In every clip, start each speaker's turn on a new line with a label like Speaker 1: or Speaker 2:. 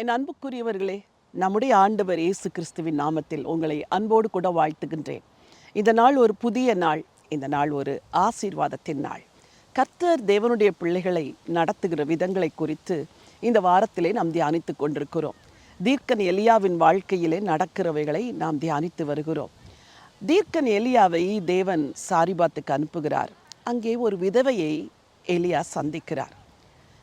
Speaker 1: என் அன்புக்குரியவர்களே நம்முடைய ஆண்டவர் இயேசு கிறிஸ்துவின் நாமத்தில் உங்களை அன்போடு கூட வாழ்த்துகின்றேன். இந்த நாள் ஒரு புதிய நாள் இந்த நாள் ஒரு ஆசீர்வாதத்தின் நாள். கர்த்தர் தேவனுடைய பிள்ளைகளை நடத்துகிற விதங்களை குறித்து இந்த வாரத்திலே நாம் தியானித்து கொண்டிருக்கிறோம். தீர்க்கன் எலியாவின் வாழ்க்கையிலே நடக்கிறவைகளை நாம் தியானித்து வருகிறோம். தீர்க்கன் எலியாவை தேவன் சாரிபாத்துக்கு அனுப்புகிறார். அங்கே ஒரு விதவையை எலியா சந்திக்கிறார்.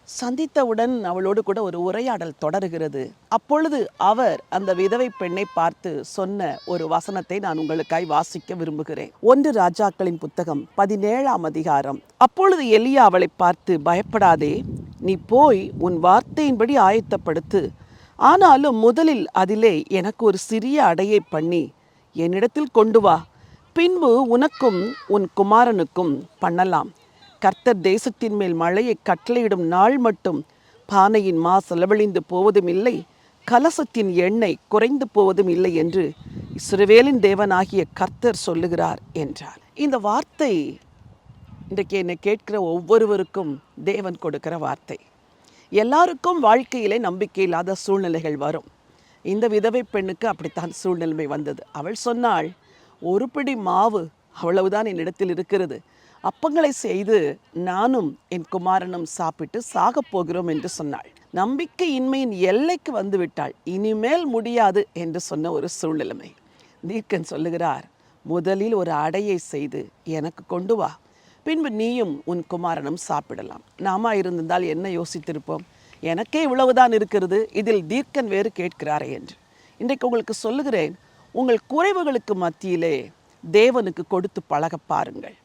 Speaker 1: சந்தித்தவுடன் அவளோடு கூட ஒரு உரையாடல் தொடருகிறது. அப்பொழுது அவர் அந்த விதவை பெண்ணை பார்த்து சொன்ன ஒரு வசனத்தை நான் உங்களுக்காய் வாசிக்க விரும்புகிறேன். ஒன்று ராஜாக்களின் புத்தகம் பதினேழாம் அதிகாரம். அப்பொழுது எலியா அவளை பார்த்து பயப்படாதே நீ போய் உன் வார்த்தையின்படி ஆயத்தப்படுத்து. ஆனாலும் முதலில் அதிலே எனக்கு ஒரு சிறிய அடையை பண்ணி என்னிடத்தில் கொண்டு வா. பின்பு உனக்கும் உன் குமாரனுக்கும் பண்ணலாம். கர்த்தர் தேசத்தின் மேல் மழையை கட்டளையிடும் நாள் மட்டும். பானையின் மா செலவழிந்து போவதும் இல்லை கலசத்தின் எண்ணெய் குறைந்து போவதும் இல்லை என்று இஸ்ரவேலின் தேவனாகிய கர்த்தர் சொல்லுகிறார் என்றார். இந்த வார்த்தை இன்றைக்கு என்னை கேட்கிற ஒவ்வொருவருக்கும் தேவன் கொடுக்கிற வார்த்தை. எல்லாருக்கும் வாழ்க்கையிலே நம்பிக்கை இல்லாத சூழ்நிலைகள் வரும். இந்த விதவை பெண்ணுக்கு அப்படித்தான் சூழ்நிலைமை வந்தது. அவள் சொன்னாள் ஒரு பிடி மாவு அவ்வளவுதான் என்னிடத்தில் இருக்கிறது. அப்பங்களை செய்து நானும் என் குமாரனும் சாப்பிட்டு சாகப் போகிறோம் என்று சொன்னாள். நம்பிக்கையின்மையின் எல்லைக்கு வந்துவிட்டாள். இனிமேல் முடியாது என்று சொன்ன ஒரு சூழ்நிலைமை. தீர்க்கன் சொல்லுகிறார் முதலில் ஒரு அடையை செய்து எனக்கு கொண்டு வா. பின்பு நீயும் உன் குமாரனும் சாப்பிடலாம். நாம இருந்திருந்தால் என்ன யோசித்திருப்போம்? எனக்கே இவ்வளவுதான் இருக்கிறது. இதில் தீர்க்கன் வேறு கேட்கிறாரே என்று. இன்றைக்கு உங்களுக்கு சொல்லுகிறேன் உங்கள் குறைவுகளுக்கு மத்தியிலே தேவனுக்கு கொடுத்து பழக பாருங்கள்.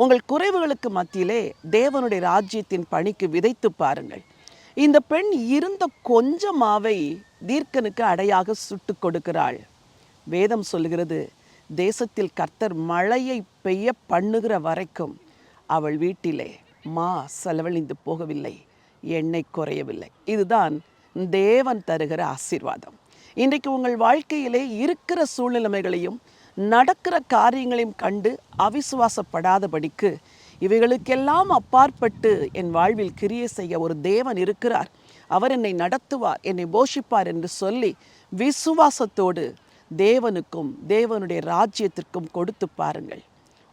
Speaker 1: உங்கள் குறைவுகளுக்கு மத்தியிலே தேவனுடைய ராஜ்யத்தின் பணிக்கு விதைத்து பாருங்கள். இந்த பெண் இருந்த கொஞ்ச மாவை தீர்க்கனுக்கு அடையாக சுட்டு கொடுக்கிறாள். வேதம் சொல்லுகிறது தேசத்தில் கர்த்தர் மழையை பெய்ய பண்ணுகிற வரைக்கும் அவள் வீட்டிலே மா செலவழிந்து போகவில்லை எண்ணெய் குறையவில்லை. இதுதான் தேவன் தருகிற ஆசீர்வாதம். இன்றைக்கு உங்கள் வாழ்க்கையிலே இருக்கிற சூழ்நிலைமைகளையும் நடக்கிற காரியங்களையும் கண்டு அவிசுவாசப்படாதபடிக்கு இவைகளுக்கெல்லாம் அப்பாற்பட்டு என் வாழ்வில் கிரியை செய்ய ஒரு தேவன் இருக்கிறார். அவர் என்னை நடத்துவார் என்னை போஷிப்பார் என்று சொல்லி விசுவாசத்தோடு தேவனுக்கும் தேவனுடைய ராஜ்யத்திற்கும் கொடுத்து பாருங்கள்.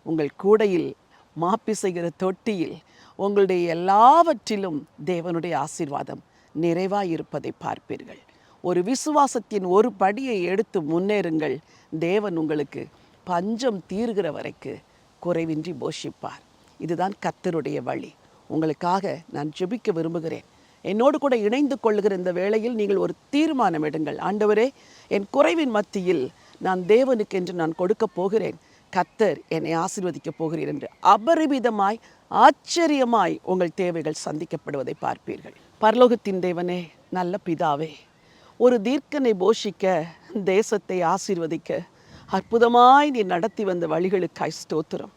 Speaker 1: உங்கள் கூடையில் மாப்பி செய்கிற தொட்டியில் உங்களுடைய எல்லாவற்றிலும் தேவனுடைய ஆசீர்வாதம் நிறைவாக இருப்பதை பார்ப்பீர்கள். ஒரு விசுவாசத்தின் ஒரு படியை எடுத்து முன்னேறுங்கள். தேவன் உங்களுக்கு பஞ்சம் தீர்கிற வரைக்கு குறைவின்றி போஷிப்பார். இதுதான் கத்தருடைய வழி. உங்களுக்காக நான் ஜெபிக்க விரும்புகிறேன். என்னோடு கூட இணைந்து கொள்ளுகிற இந்த வேளையில் நீங்கள் ஒரு தீர்மானம் எடுங்கள். ஆண்டவரே என் குறைவின் மத்தியில் நான் தேவனுக்கு என்று நான் கொடுக்க போகிறேன். கத்தர் என்னை ஆசீர்வதிக்கப் போகிறீர் என்று அபரிமிதமாய் ஆச்சரியமாய் உங்கள் தேவைகள் சந்திக்கப்படுவதை பார்ப்பீர்கள். பரலோகத்தின் தேவனே நல்ல பிதாவே ஒரு தீர்க்கனை போஷிக்க தேசத்தை ஆசீர்வதிக்க. அற்புதமாய் நீ நடத்தி வந்த வழிகளுக்காய் ஸ்தோத்திரம்.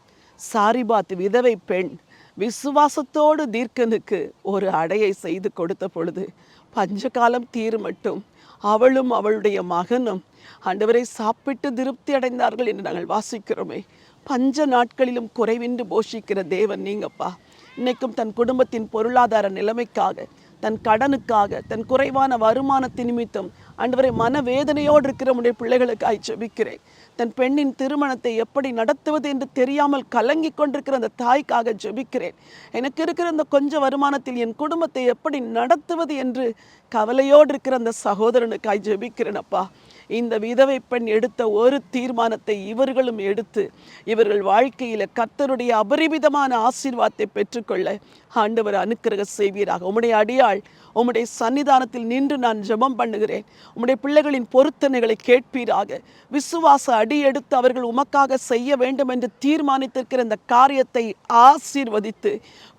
Speaker 1: சாரிபாத் விதவை பெண் விசுவாசத்தோடு தீர்க்கனுக்கு ஒரு அடையை செய்து கொடுத்த பொழுது பஞ்சகாலம் தீரும் மட்டும் அவளும் அவளுடைய மகனும் ஆண்டவரை சாப்பிட்டு திருப்தி அடைந்தார்கள் என்று நாங்கள் வாசிக்கிறோமே. பஞ்ச நாட்களிலும் குறைவின்றி போஷிக்கிற தேவன் நீங்கப்பா. இன்னைக்கும் தன் குடும்பத்தின் பொருளாதார நிலைமைக்காக தன் கடனுக்காக தன் குறைவான வருமானத்தின் நிமித்தம் ஆண்டவரை மனவேதனையோடு இருக்கிற உடைய பிள்ளைகளுக்காய் ஜெபிக்கிறேன் தன் பெண்ணின் திருமணத்தை எப்படி நடத்துவது என்று தெரியாமல் கலங்கி கொண்டிருக்கிற அந்த தாய்க்காக ஜெபிக்கிறேன். எனக்கு இருக்கிற அந்த கொஞ்ச வருமானத்தில் என் குடும்பத்தை எப்படி நடத்துவது என்று கவலையோடு இருக்கிற அந்த சகோதரனுக்காய் ஜெபிக்கிறேன் அப்பா. இந்த விதவை பெண் எடுத்த ஒரு தீர்மானத்தை இவர்களும் எடுத்து இவர்கள் வாழ்க்கையில் கத்தருடைய அபரிமிதமான ஆசீர்வாதத்தை பெற்றுக்கொள்ள ஆண்டவர் அனுக்கிரக செய்வீராக. உம்முடைய அடியாள் உம்முடைய சன்னிதானத்தில் நின்று நான் ஜெபம் பண்ணுகிறேன். உம்முடைய பிள்ளைகளின் பொருத்தனைகளை கேட்பீராக. விசுவாச அடி எடுத்து அவர்கள் உமக்காக செய்ய வேண்டும் என்று தீர்மானித்திருக்கிற இந்த காரியத்தை ஆசீர்வதித்து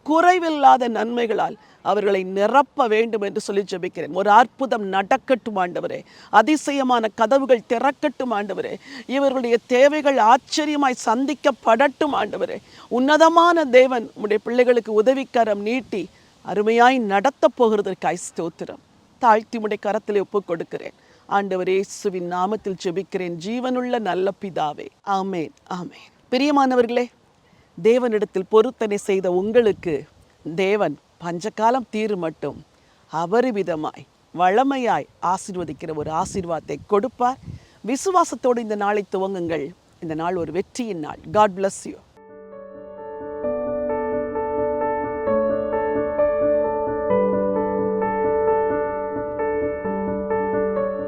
Speaker 1: குறைவில்லாத நன்மைகளால் அவர்களை நிரப்ப வேண்டும் என்று சொல்லி ஜெபிக்கிறேன். ஒரு அற்புதம் நடக்கட்டும் ஆண்டவரே. அதிசயமான கதவுகள் திறக்கட்டும் ஆண்டவரே. இவர்களுடைய தேவைகள் ஆச்சரியமாய் சந்திக்கப்படட்டும் ஆண்டவரே. உன்னதமான தேவன் உடைய பிள்ளைகளுக்கு உதவிக்கரம் நீட்டி அருமையாய் நடத்தப் போகிறதற்காய் ஸ்தோத்திரம். தாழ்த்தி உடைய கரத்தில் ஒப்புக் கொடுக்கிறேன். ஆண்டவர் இயேசுவின் நாமத்தில் ஜெபிக்கிறேன். ஜீவனுள்ள நல்ல பிதாவே. ஆமேன் ஆமேன். பிரியமானவர்களே தேவனிடத்தில் பொருத்தனை செய்த உங்களுக்கு தேவன் பஞ்சகாலம் தீரு மட்டும். அபரிவிதமாய் வளமையாய் ஆசீர்வதிக்கிற ஒரு ஆசீர்வாதத்தை கொடுப்பார். விசுவாசத்தோடு இந்த நாளை துவங்குங்கள். இந்த நாள் ஒரு வெற்றியின் நாள். God bless you